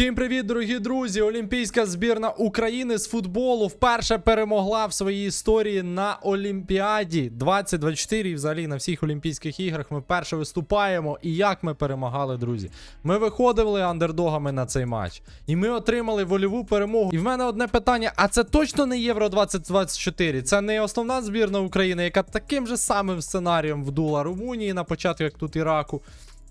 Всім привіт, дорогі друзі! Олімпійська збірна України з футболу вперше перемогла в своїй історії на Олімпіаді 2024 і взагалі на всіх Олімпійських іграх. Ми вперше виступаємо. І як ми перемагали, друзі? Ми виходили андердогами на цей матч, і ми отримали вольову перемогу. І в мене одне питання: а це точно не Євро 2024? Це не основна збірна України, яка таким же самим сценарієм вдула Румунії на початку, як тут Іраку.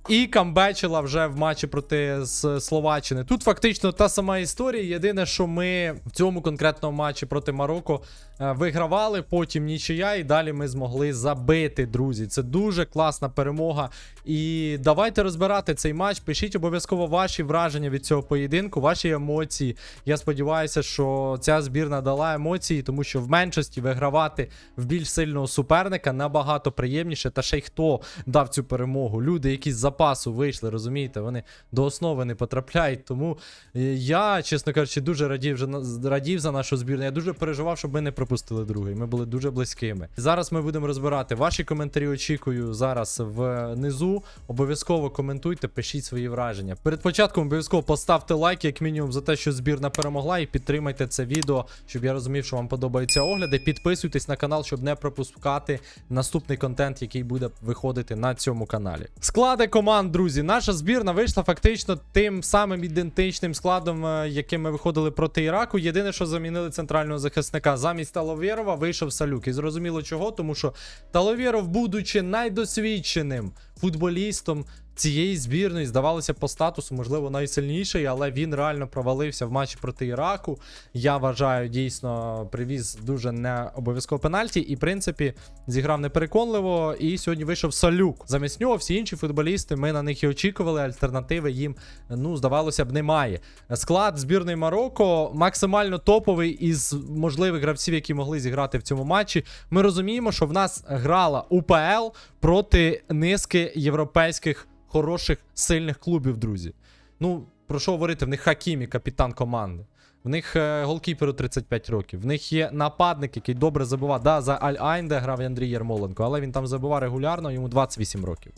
І камбечила вже в матчі проти Словаччини. Тут фактично та сама історія. Єдине, що ми в цьому конкретному матчі проти Марокко е, вигравали, потім нічия, і далі ми змогли забити, друзі. Це дуже класна перемога. І давайте розбирати цей матч. Пишіть обов'язково ваші враження від цього поєдинку, ваші емоції. Я сподіваюся, що ця збірна дала емоції, тому що в меншості вигравати в більш сильного суперника набагато приємніше. Та ще й хто дав цю перемогу. Люди, які з запасу вийшли, розумієте, вони до основи не потрапляють. Тому е, я, чесно кажучи, дуже радів, радів за нашу збірну. Я дуже переживав, щоб ми не пропустили другий. Ми були дуже близькими. Зараз ми будемо розбирати ваші коментарі. Очікую зараз внизу. Обов'язково коментуйте, пишіть свої враження. Перед початком обов'язково поставте лайк, як мінімум, за те, що збірна перемогла, і підтримайте це відео, щоб я розумів, що вам подобаються огляди. Підписуйтесь на канал, щоб не пропускати наступний контент, який буде виходити на цьому каналі. Склади команд, друзі. Наша збірна вийшла фактично тим самим ідентичним складом, е, яким ми виходили проти Іраку. Єдине, що замінили центрального захисника. Замість Таловєрова вийшов Салюк. І зрозуміло чого, тому що Таловєров, будучи найдосвідченим футболістом цієї збірної, здавалося по статусу, можливо, найсильніший, але він реально провалився в матчі проти Іраку. Я вважаю, дійсно привіз дуже не обов'язково пенальті, і в принципі зіграв непереконливо. І сьогодні вийшов Салюк. Замість нього всі інші футболісти. Ми на них і очікували. Альтернативи їм, ну здавалося б, немає. Склад збірної Марокко максимально топовий із можливих гравців, які могли зіграти в цьому матчі. Ми розуміємо, що в нас грала УПЛ проти низки європейських хороших сильних клубів, друзі. Ну, про що говорити? В них Хакімі, капітан команди. В них е, голкіперу 35 років. В них є нападник, який добре забивав. Да, за Аль-Айн, де грав Андрій Єрмоленко, але він там забивав регулярно, йому 28 років.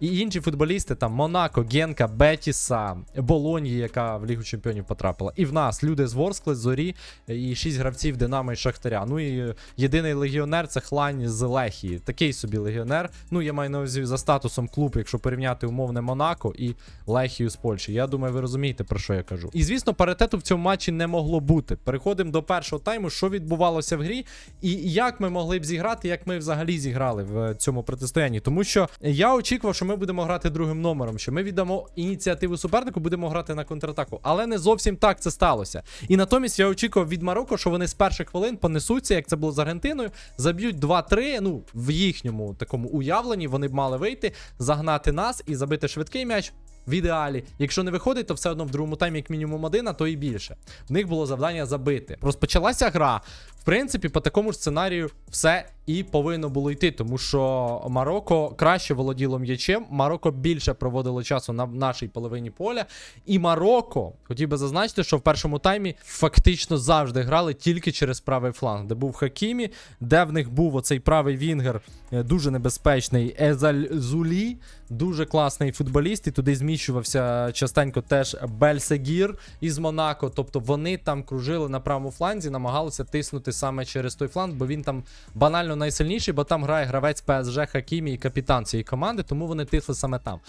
І інші футболісти, там Монако, Генка, Бетіса, Болоньї, яка в Лігу Чемпіонів потрапила. І в нас люди з Ворскли, Зорі і 6 гравців Динамо і Шахтаря. Ну і єдиний легіонер це Хлань з Лехії. Такий собі легіонер. Ну, я маю на увазі за статусом клуб, якщо порівняти умовне Монако і Лехію з Польщі. Я думаю, ви розумієте, про що я кажу. І звісно, паритету в цьому матчі не могло бути. Переходимо до першого тайму, що відбувалося в грі, і як ми могли б зіграти, як ми взагалі зіграли в цьому протистоянні. Тому що я очікував, що ми будемо грати другим номером, що ми віддамо ініціативу супернику, будемо грати на контратаку. Але не зовсім так це сталося. І натомість я очікував від Марокко, що вони з перших хвилин понесуться, як це було з Аргентиною, заб'ють 2-3. Ну, в їхньому такому уявленні вони б мали вийти, загнати нас і забити швидкий м'яч. В ідеалі, якщо не виходить, то все одно в другому таймі як мінімум один, а то і більше. В них було завдання забити. Розпочалася гра. В принципі, по такому ж сценарію все і повинно було йти, тому що Марокко краще володіло м'ячем, Марокко більше проводило часу на нашій половині поля. І Марокко, хотів би зазначити, що в першому таймі фактично завжди грали тільки через правий фланг, де був Хакімі, де в них був оцей правий вінгер, е, дуже небезпечний Езаль Зулі, дуже класний футболіст, і туди зміщувався частенько теж Бельсегір із Монако. Тобто вони там кружили на правому фланзі, намагалися тиснути саме через той фланг, бо він там банально найсильніший, бо там грає гравець ПСЖ Хакімі і капітан цієї команди, тому вони тисли саме там.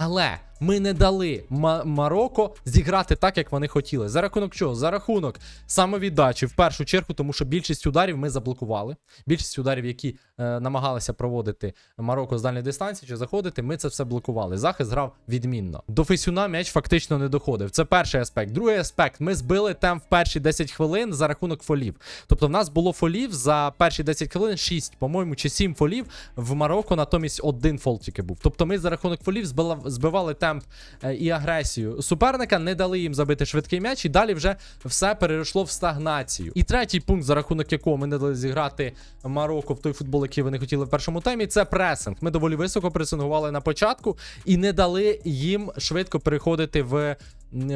Але ми не дали Ма- Марокко зіграти так, як вони хотіли. За рахунок чого? За рахунок самовіддачі в першу чергу, тому що більшість ударів ми заблокували. Більшість ударів, які е, намагалися проводити Марокко з дальньої дистанції чи заходити, ми це все блокували. Захист грав відмінно. До Фесюна м'яч фактично не доходив. Це перший аспект. Другий аспект: ми збили темп в перші 10 хвилин за рахунок фолів. Тобто, в нас було фолів за перші 10 хвилин 6, по-моєму, чи 7 фолів. В Марокко натомість один фол тільки був. Тобто, ми за рахунок фолів збила- збивали темп е, і агресію суперника, не дали їм забити швидкий м'яч, і далі вже все перейшло в стагнацію. І третій пункт, за рахунок якого ми не дали зіграти Марокко в той футбол, який вони хотіли в першому таймі, це пресинг. Ми доволі високо пресингували на початку і не дали їм швидко переходити в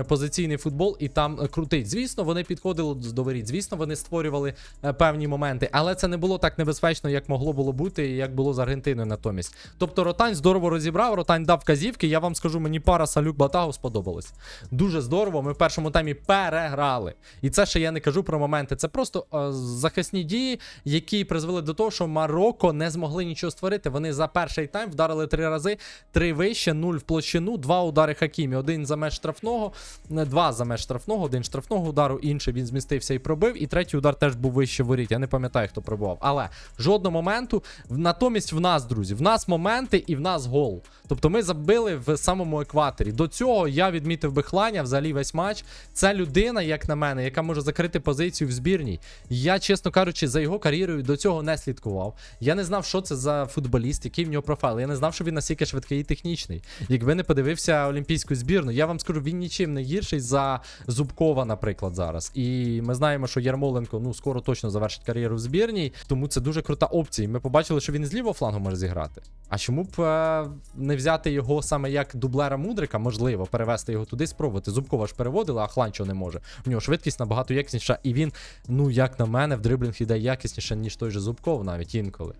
позиційний футбол і там е, крутить. Звісно, вони підходили до воріт, звісно, вони створювали е, певні моменти, але це не було так небезпечно, як могло було бути, і як було з Аргентиною натомість. Тобто Ротань здорово розібрав, Ротань дав вказівки. Я вам скажу, мені пара Салюк Батагов сподобалась. Дуже здорово. Ми в першому таймі переграли. І це ще я не кажу про моменти. Це просто е, захисні дії, які призвели до того, що Марокко не змогли нічого створити. Вони за перший тайм вдарили три рази, три вище, нуль в площину, два удари Хакімі. Один за меж штрафного, не, два за меж штрафного, один штрафного удару, інший він змістився і пробив. І третій удар теж був вище воріт. Я не пам'ятаю, хто пробував. Але жодного моменту. Натомість в нас, друзі, в нас моменти і в нас гол. Тобто ми забили в самому екваторі. До цього я відмітив би Хланя взагалі весь матч. Це людина, як на мене, яка може закрити позицію в збірній. Я, чесно кажучи, за його кар'єрою до цього не слідкував. Я не знав, що це за футболіст, який в нього профайл. Я не знав, що він настільки швидкий і технічний. Якби не подивився олімпійську збірну, я вам скажу, він нічим не гірший за Зубкова, наприклад, зараз. І ми знаємо, що Ярмоленко ну скоро точно завершить кар'єру в збірній, тому це дуже крута опція. Ми побачили, що він з лівого флангу може зіграти. А чому б е, не взяти його саме як дублера Мудрика, можливо, перевести його туди, спробувати. Зубкова ж переводили, а Хланчо не може. В нього швидкість набагато якісніша, і він, ну як на мене, в дриблінг іде якісніше, ніж той же Зубков, навіть інколи.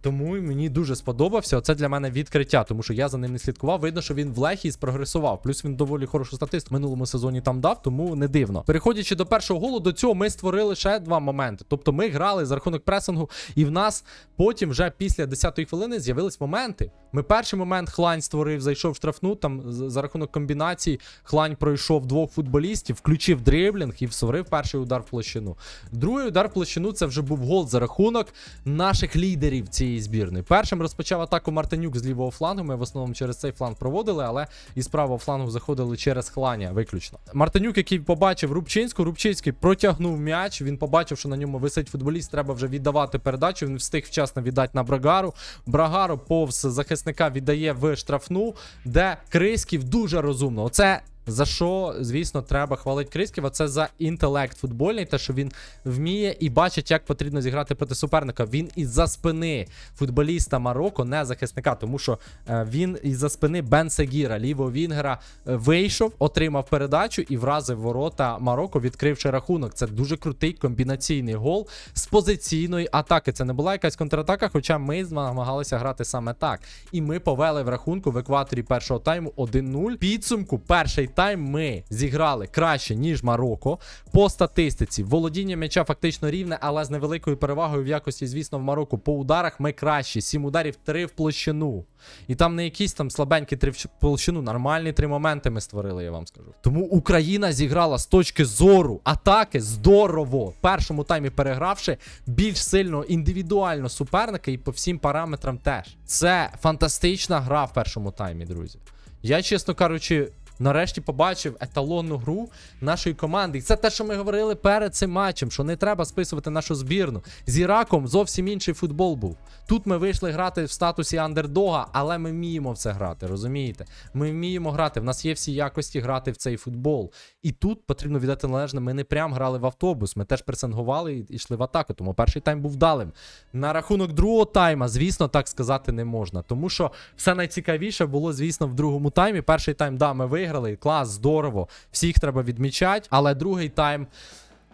Тому мені дуже сподобався. Це для мене відкриття, тому що я за ним не слідкував. Видно, що він в Лехії спрогресував. Плюс він доволі хорошу статистику в минулому сезоні там дав, тому не дивно. Переходячи до першого голу, до цього ми створили ще два моменти. Тобто ми грали за рахунок пресингу, і в нас потім, вже після 10-ї хвилини, з'явились моменти. Ми перший момент Хлань створив, зайшов в штрафну. Там за рахунок комбінації Хлань пройшов двох футболістів, включив дриблінг і створив перший удар в площину. Другий удар в площину це вже був гол за рахунок наших лідерів цієї збірної. Першим розпочав атаку Мартинюк з лівого флангу. Ми в основному через цей фланг проводили, але із правого флангу заходили через Хланя виключно. Мартинюк, який побачив Рубчинську, Рубчинський протягнув м'яч. Він побачив, що на ньому висить футболіст. Треба вже віддавати передачу. Він встиг вчасно віддати на Брагару. Брагару повз захисника віддає в штрафну, де Криськів дуже розумно. Оце за що, звісно, треба хвалити Криськіва, це за інтелект футбольний, те, що він вміє і бачить, як потрібно зіграти проти суперника. Він із-за спини футболіста Марокко, не захисника, тому що е, він із-за спини Бен Сегіра, лівого Вінгера, е, вийшов, отримав передачу і вразив ворота Марокко, відкривши рахунок. Це дуже крутий комбінаційний гол з позиційної атаки. Це не була якась контратака, хоча ми намагалися грати саме так. І ми повели в рахунку в екваторі першого тайму 1-0. Підсумку, перший тайм ми зіграли краще, ніж Марокко. По статистиці, володіння м'яча фактично рівне, але з невеликою перевагою в якості, звісно, в Марокко. По ударах ми кращі. 7 ударів, 3 в площину. І там не якісь там слабенькі три в площину, нормальні три моменти ми створили, я вам скажу. Тому Україна зіграла з точки зору атаки здорово. В першому таймі перегравши більш сильно індивідуально суперника і по всім параметрам теж. Це фантастична гра в першому таймі, друзі. Я, чесно кажучи, нарешті побачив еталонну гру нашої команди. І це те, що ми говорили перед цим матчем, що не треба списувати нашу збірну. З Іраком зовсім інший футбол був. Тут ми вийшли грати в статусі андердога, але ми вміємо в це грати, розумієте? Ми вміємо грати. В нас є всі якості грати в цей футбол. І тут потрібно віддати належне. Ми не прям грали в автобус. Ми теж пресингували і йшли в атаку. Тому перший тайм був вдалим. На рахунок другого тайма, звісно, так сказати не можна. Тому що все найцікавіше було, звісно, в другому таймі. Перший тайм, да, ми виграли. Клас, здорово. Всіх треба відмічати. Але другий тайм.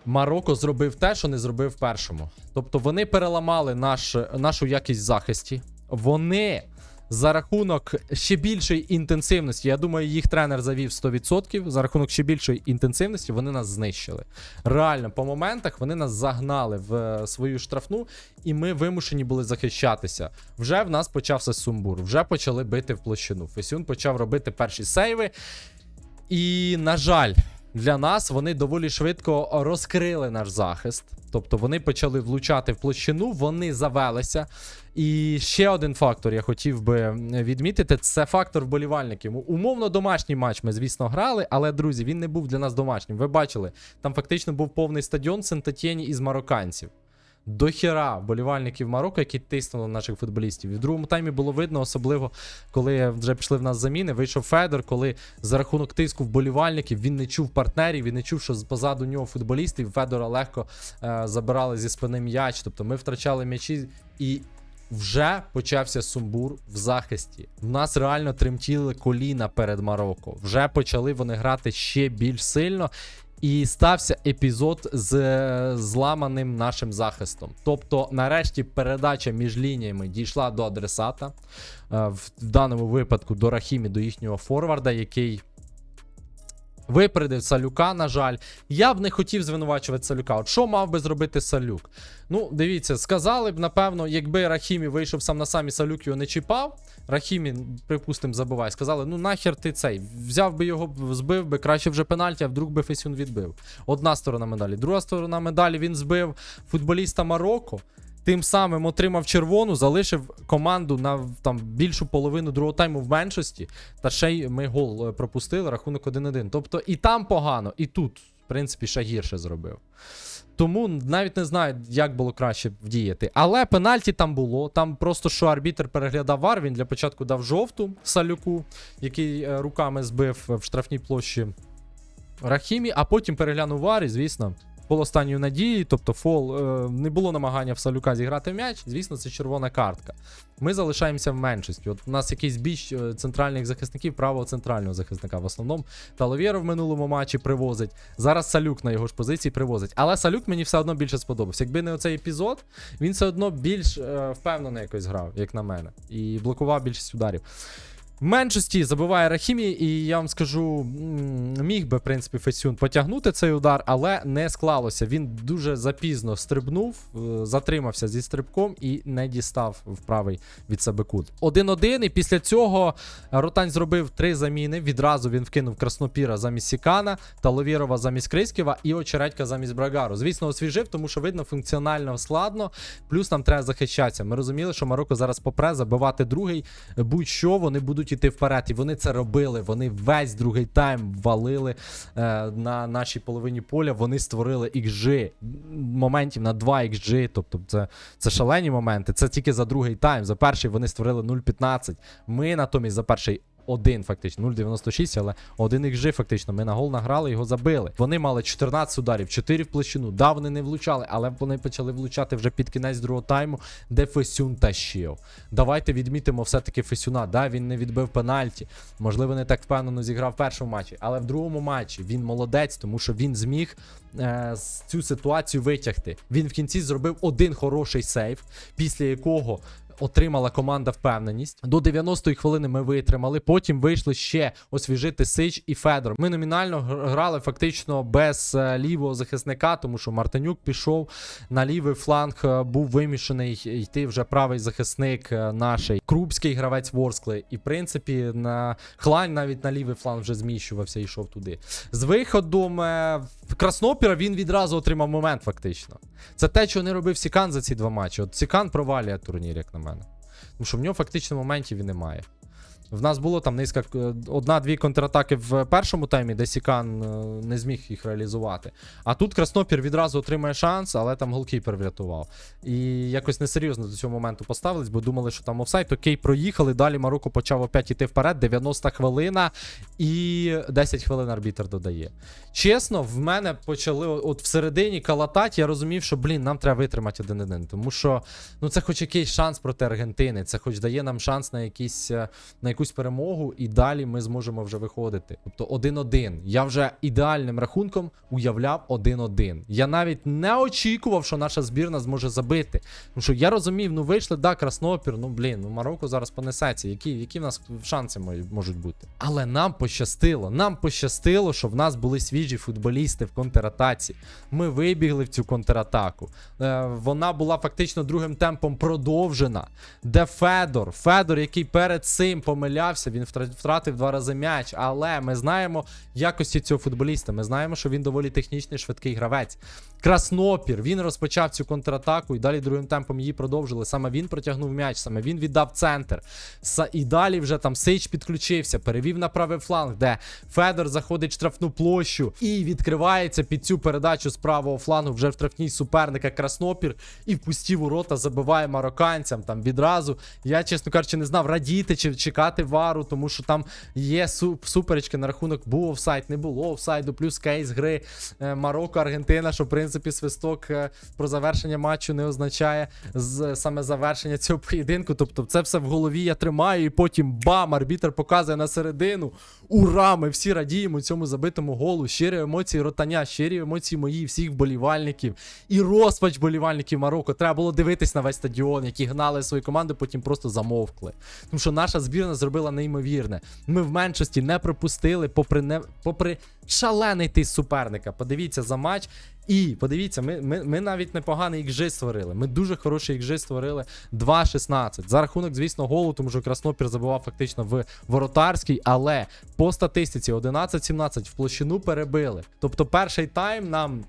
Марокко зробив те, що не зробив в першому. Тобто вони переламали наш, нашу якість захисті. Вони за рахунок ще більшої інтенсивності, я думаю, їх тренер завів 100%. За рахунок ще більшої інтенсивності вони нас знищили. Реально, по моментах вони нас загнали в е, свою штрафну, і ми вимушені були захищатися. Вже в нас почався сумбур, вже почали бити в площину. Фесюн почав робити перші сейви. І, на жаль, для нас вони доволі швидко розкрили наш захист. Тобто вони почали влучати в площину, вони завелися. І ще один фактор я хотів би відмітити: це фактор вболівальників. Умовно домашній матч ми, звісно, грали, але друзі, він не був для нас домашнім. Ви бачили, там фактично був повний стадіон Сентетєні із марокканців. Дохіра вболівальників Марокко, які тиснули на наших футболістів. І в другому таймі було видно, особливо коли вже пішли в нас заміни. Вийшов Федор, коли за рахунок тиску вболівальників він не чув партнерів, він не чув, що позаду нього футболістів. Федора легко е, забирали зі спини м'яч. Тобто ми втрачали м'ячі і. вже почався сумбур в захисті. В нас реально тремтіли коліна перед Марокко. Вже почали вони грати ще більш сильно. І стався епізод з е, зламаним нашим захистом. Тобто, нарешті, передача між лініями дійшла до адресата. Е, В, в даному випадку до Рахімі, до їхнього форварда, який випередив Салюка, на жаль. Я б не хотів звинувачувати Салюка. От що мав би зробити Салюк? Ну, дивіться, сказали б, напевно, якби Рахімі вийшов сам на самі Салюк його не чіпав. Рахімі, припустимо, забувай. Сказали, ну нахер ти цей. Взяв би його, збив би, краще вже пенальті, а вдруг би Фесюн відбив. Одна сторона медалі. Друга сторона медалі він збив футболіста Марокко. Тим самим отримав червону, залишив команду на там більшу половину другого тайму в меншості. Та ще й ми гол е, пропустили, рахунок 1-1. Тобто і там погано, і тут, в принципі, ще гірше зробив. Тому навіть не знаю, як було краще вдіяти. Але пенальті там було. Там просто що арбітер переглядав вар, він для початку дав жовту салюку, який е, руками збив в штрафній площі Рахімі, а потім переглянув вар, і, звісно. Пол останньої надії, тобто фол е, не було намагання в Салюка зіграти м'яч. Звісно, це червона картка. Ми залишаємося в меншості. От у нас якийсь більш е, центральних захисників, правого центрального захисника в основному. Таловєро в минулому матчі привозить. Зараз Салюк на його ж позиції привозить. Але Салюк мені все одно більше сподобався. Якби не оцей епізод, він все одно більш е, впевнено якось грав, як на мене, і блокував більшість ударів. Меншості забиває Рахімі, і я вам скажу, міг би, в принципі, Фесюн потягнути цей удар, але не склалося. Він дуже запізно стрибнув, е, затримався зі стрибком і не дістав в правий від себе кут. 1-1, і після цього Ротань зробив три заміни. Відразу він вкинув Краснопіра замість Сікана, Таловірова замість Криськіва і Очередька замість Брагару. Звісно, освіжив, тому що видно функціонально складно. Плюс нам треба захищатися. Ми розуміли, що Марокко зараз попре забивати другий. Будь-що вони будуть іти вперед. І вони це робили. Вони весь другий тайм валили е, на нашій половині поля. Вони створили XG моментів на 2 XG. Тобто, це, це шалені моменти. Це тільки за другий тайм. За перший вони створили 0,15. Ми натомість за перший. Один фактично 0,96, але один XG фактично. Ми на гол награли, його забили. Вони мали 14 ударів, 4 в площину. Да, вони не влучали, але вони почали влучати вже під кінець другого тайму, де Фесюн тащив. Давайте відмітимо все-таки Фесюна. Да, він не відбив пенальті. Можливо, не так впевнено зіграв в першому матчі, але в другому матчі він молодець, тому що він зміг е, цю ситуацію витягти. Він в кінці зробив один хороший сейв, після якого отримала команда впевненість. До 90-ї хвилини ми витримали. Потім вийшли ще освіжити Сич і Федор. Ми номінально грали фактично без е, лівого захисника, тому що Мартинюк пішов на лівий фланг. е, Був вимішаний йти вже правий захисник е, Крупський гравець Ворскли. І в принципі на Хлань навіть на лівий фланг вже зміщувався і йшов туди. З виходом Краснопіра він відразу отримав момент, фактично. Це те, що не робив Сікан за ці два матчі. От Сікан провалює турнір, як на мене. Тому що в нього фактично моментів і немає. В нас було там низка е, одна-дві контратаки в першому таймі, де Сікан е, не зміг їх реалізувати. А тут Краснопір відразу отримує шанс, але там голкіпер врятував. І якось несерйозно до цього моменту поставились, бо думали, що там офсайд. Окей, проїхали. Далі Марокко почав опять іти вперед. 90 хвилина і 10 хвилин арбітер додає. Чесно, в мене почали от всередині калатати. Я розумів, що блін, нам треба витримати один-один. Тому що ну це хоч якийсь шанс проти Аргентини. Це хоч дає нам шанс на якийсь е, на перемогу, і далі ми зможемо вже виходити. Тобто 1-1. Я вже ідеальним рахунком уявляв 1-1. Я навіть не очікував, що наша збірна зможе забити. Тому що я розумів, ну вийшли, да, Краснопір, ну блін, ну Марокко зараз понесеться. Які, які в нас шанси можуть бути? Але нам пощастило. Нам пощастило, що в нас були свіжі футболісти в контратаці. Ми вибігли в цю контратаку. Е, вона була фактично другим темпом продовжена. Де Федор, Федор, який перед цим помилявся, він втра- втратив два рази м'яч. Але ми знаємо якості цього футболіста. Ми знаємо, що він доволі технічний, швидкий гравець. Краснопір, він розпочав цю контратаку і далі другим темпом її продовжили. Саме він протягнув м'яч, саме він віддав центр. І далі вже там Сич підключився, перевів на правий фланг, де Федор заходить в штрафну площу і відкривається під цю передачу з правого флангу вже в штрафній суперника Краснопір і в пусті ворота забиває марокканцям там відразу. Я, чесно кажучи, не знав, радіти чи чекати вимагати вару, тому що там є суперечки на рахунок був офсайд, не було офсайду, плюс кейс гри е, Марокко, Аргентина, що в принципі свисток е, про завершення матчу не означає саме завершення цього поєдинку. Тобто, це все в голові я тримаю, і потім бам, арбітр показує на середину. Ура! Ми всі радіємо цьому забитому голу. Щирі емоції ротаня, щирі емоції мої, всіх вболівальників. І розпач вболівальників Марокко. Треба було дивитись на весь стадіон, які гнали свої команди, потім просто замовкли. Тому що наша збірна зробила неймовірне. Ми в меншості не пропустили, попри не попри шалений тиск суперника. Подивіться за матч. І подивіться, ми, ми, ми навіть непоганий XG створили. Ми дуже хороший XG створили 2-16. За рахунок, звісно, голу, тому що Краснопір забивав фактично в воротарський, але по статистиці 11-17 в площину перебили. Тобто перший тайм нам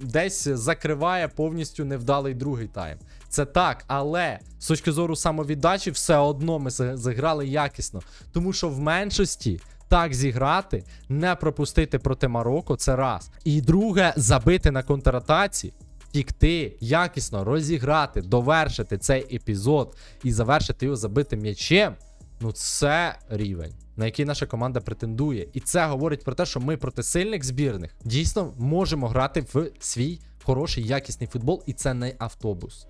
десь закриває повністю невдалий другий тайм. Це так, але з точки зору самовіддачі, все одно ми зіграли якісно. Тому що в меншості так зіграти, не пропустити проти Марокко, це раз. І друге, забити на контратаці, втікти, якісно розіграти, довершити цей епізод і завершити його забитим м'ячем. Ну, це рівень, на який наша команда претендує. І це говорить про те, що ми проти сильних збірних дійсно можемо грати в свій хороший якісний футбол, і це не автобус.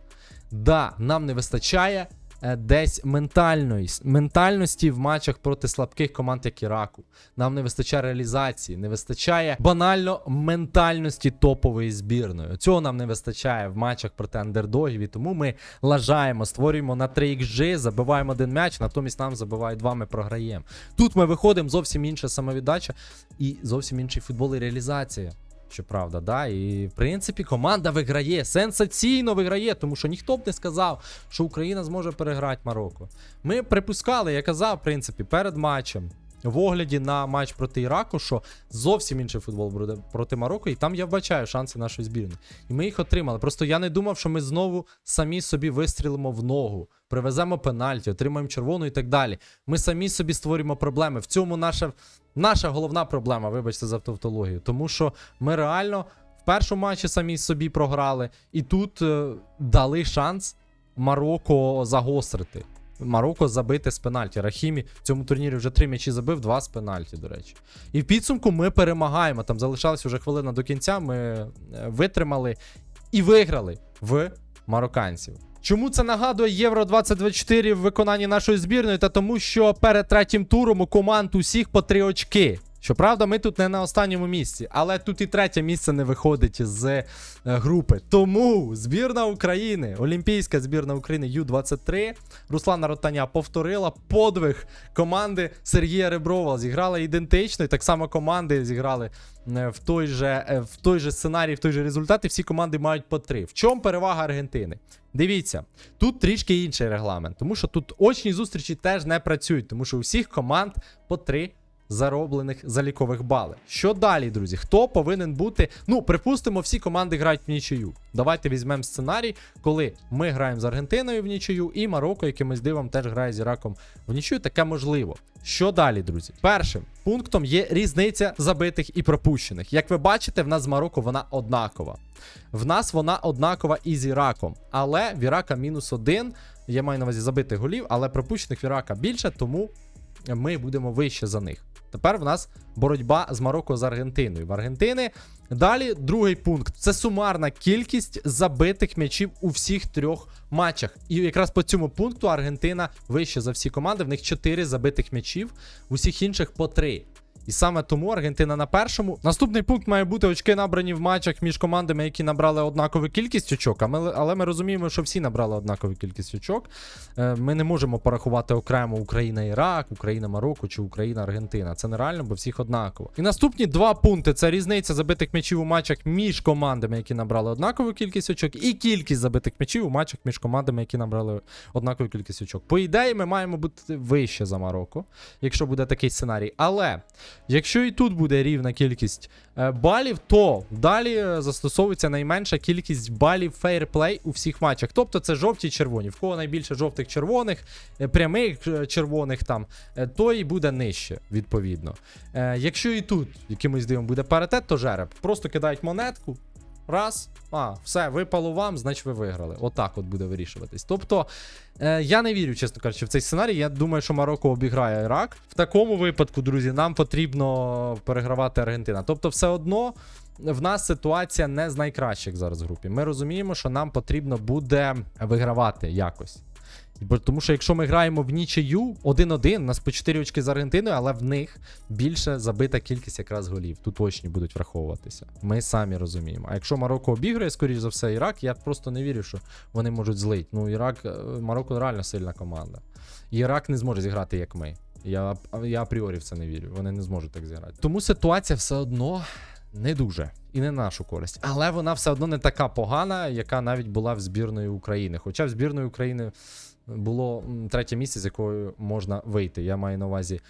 Да, нам не вистачає е, десь ментальної, ментальності в матчах проти слабких команд, як Іраку. Нам не вистачає реалізації, не вистачає банально ментальності топової збірної. Цього нам не вистачає в матчах проти андердогів. І тому ми лажаємо, створюємо на 3 XG, забиваємо один м'яч, натомість нам забивають два, ми програємо. Тут ми виходимо зовсім інша самовіддача і зовсім інший футбол і реалізація. Щоправда, да, і в принципі команда виграє, сенсаційно виграє, тому що ніхто б не сказав, що Україна зможе переграти Марокко. Ми припускали, я казав, в принципі, перед матчем. В огляді на матч проти Іраку, що зовсім інший футбол буде проти Марокко, і там я вбачаю шанси нашої збірної. І ми їх отримали. Просто я не думав, що ми знову самі собі вистрілимо в ногу, привеземо пенальті, отримаємо червону і так далі. Ми самі собі створюємо проблеми. В цьому наша, наша головна проблема, вибачте за тавтологію. Тому що ми реально в першому матчі самі собі програли, і тут е, дали шанс Марокко загострити. Марокко забити з пенальті. Рахімі в цьому турнірі вже три м'ячі забив, два з пенальті, до речі. І в підсумку ми перемагаємо. Там залишалась вже хвилина до кінця. Ми е, витримали і виграли в марокканців. Чому це нагадує Євро 2024 в виконанні нашої збірної? Та тому, що перед третім туром у команд усіх по три очки. Щоправда, ми тут не на останньому місці, але тут і третє місце не виходить з е, групи. Тому збірна України, Олімпійська збірна України Ю-23, Руслана Ротаня повторила подвиг команди Сергія Реброва. Зіграла ідентично, і так само команди зіграли е, в той же, е, в той же сценарій, в той же результат, і всі команди мають по три. В чому перевага Аргентини? Дивіться, тут трішки інший регламент, тому що тут очні зустрічі теж не працюють, тому що у всіх команд по три зароблених залікових бали. Що далі, друзі? Хто повинен бути? Ну, припустимо, всі команди грають в нічию. Давайте візьмемо сценарій, коли ми граємо з Аргентиною в нічию, і Марокко якимось дивом теж грає з Іраком в нічию. Таке можливо. Що далі, друзі? Першим пунктом є різниця забитих і пропущених. Як ви бачите, в нас з Марокко вона однакова. В нас вона однакова і з Іраком. Але в Ірака мінус один. Я маю на увазі забитих голів, але пропущених в Ірака більше, тому ми будемо вище за них. Тепер в нас боротьба з Марокко з Аргентиною. В Аргентини далі другий пункт це сумарна кількість забитих м'ячів у всіх трьох матчах. І якраз по цьому пункту Аргентина вище за всі команди. В них 4 забитих м'ячів, усіх інших по 3. І саме тому Аргентина на першому. Наступний пункт має бути очки набрані в матчах між командами, які набрали однакову кількість очок. Але ми розуміємо, що всі набрали однакову кількість очок. Е, Ми не можемо порахувати окремо Україна-Ірак, Україна-Марокко чи Україна-Аргентина. Це нереально, бо всіх однаково. І наступні два пункти: це різниця забитих м'ячів у матчах між командами, які набрали однакову кількість очок, і кількість забитих м'ячів у матчах між командами, які набрали однакову кількість очок. По ідеї, ми маємо бути вище за Марокко, якщо буде такий сценарій. Але якщо і тут буде рівна кількість е, балів, то далі е, застосовується найменша кількість балів фейерплей у всіх матчах. Тобто це жовті червоні. В кого найбільше жовтих червоних, е, прямих червоних там, то і буде нижче, відповідно. Якщо і тут якимось дивом буде паритет, то жереб. Просто кидають монетку. Раз. А, все, випало вам, значить ви виграли. Отак от буде вирішуватись. Тобто, е, я не вірю, чесно кажучи, в цей сценарій. Я думаю, що Марокко обіграє Ірак. В такому випадку, друзі, нам потрібно перегравати Аргентина. Тобто, все одно в нас ситуація не з найкращих зараз в групі. Ми розуміємо, що нам потрібно буде вигравати якось. Бо тому що якщо ми граємо в нічию 1-1, нас по 4 очки з Аргентиною, але в них більше забита кількість якраз голів. Тут точні будуть враховуватися. Ми самі розуміємо. А якщо Марокко обіграє, скоріш за все, Ірак, я просто не вірю, що вони можуть злить. Ну, Ірак, е, Марокко реально сильна команда. Ірак не зможе зіграти, як ми. Я, я апріорі в це не вірю. Вони не зможуть так зіграти. Тому ситуація все одно не дуже і не на нашу користь. Але вона все одно не така погана, яка навіть була в збірної України. Хоча в збірної України було третє місце, з якою можна вийти. Я маю на увазі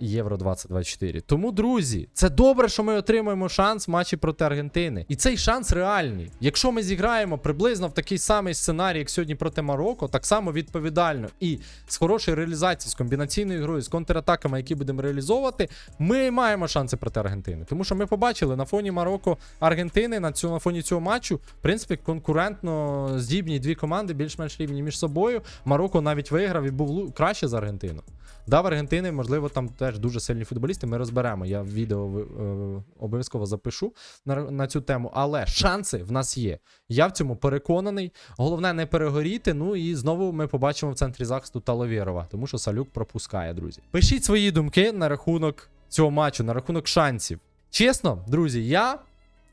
Євро 2024. Тому, друзі, це добре, що ми отримуємо шанс в матчі проти Аргентини. І цей шанс реальний. Якщо ми зіграємо приблизно в такий самий сценарій, як сьогодні проти Марокко, так само відповідально і з хорошою реалізацією, з комбінаційною грою, з контратаками, які будемо реалізовувати, ми маємо шанси проти Аргентини. Тому що ми побачили на фоні Марокко Аргентини на цьому на фоні цього матчу, в принципі, конкурентно здібні дві команди більш-менш рівні між собою. Марокко навіть виграв і був краще за Аргентину. Да, в Аргентини, можливо, там теж дуже сильні футболісти. Ми розберемо. Я відео е, обов'язково запишу на, на цю тему. Але шанси в нас є. Я в цьому переконаний. Головне не перегоріти. Ну і знову ми побачимо в центрі захисту Таловєрова, тому що Салюк пропускає, друзі. Пишіть свої думки на рахунок цього матчу, на рахунок шансів. Чесно, друзі, я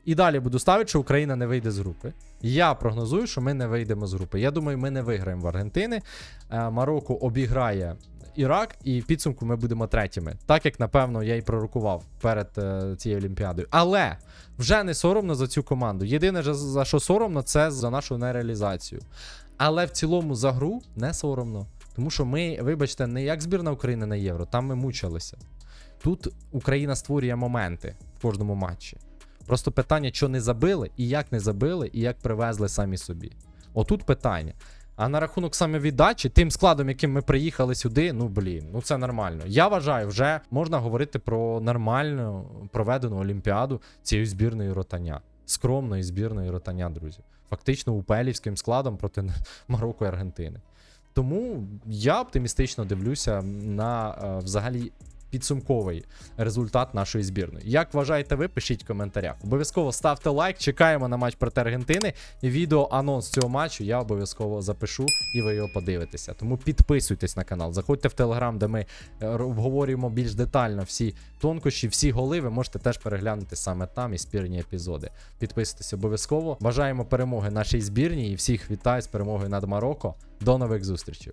і далі буду ставити, що Україна не вийде з групи. Я прогнозую, що ми не вийдемо з групи. Я думаю, ми не виграємо в Аргентини. Е, Марокко обіграє Ірак, і в підсумку ми будемо третіми. Так як, напевно, я і пророкував перед е, цією Олімпіадою. Але вже не соромно за цю команду. Єдине, за- що соромно, це за нашу нереалізацію. Але в цілому за гру не соромно. Тому що ми, вибачте, не як збірна України на євро, там ми мучилися. Тут Україна створює моменти в кожному матчі. Просто питання, що не забили, і як не забили, і як привезли самі собі. Отут питання. А на рахунок саме віддачі, тим складом, яким ми приїхали сюди, ну блін, ну це нормально. Я вважаю, вже можна говорити про нормальну проведену олімпіаду цієї збірної ротання. Скромної збірної ротання, друзі. Фактично упелівським складом проти Марокко і Аргентини. Тому я оптимістично дивлюся на е, взагалі підсумковий результат нашої збірної. Як вважаєте ви, пишіть в коментарях. Обов'язково ставте лайк, чекаємо на матч проти Аргентини. Відео анонс цього матчу я обов'язково запишу і ви його подивитеся. Тому підписуйтесь на канал, заходьте в телеграм, де ми е, обговорюємо більш детально всі тонкощі, всі голи. Ви можете теж переглянути саме там і спірні епізоди. Підписуйтесь обов'язково. Бажаємо перемоги нашій збірній і всіх вітаю з перемогою над Марокко. До нових зустрічей.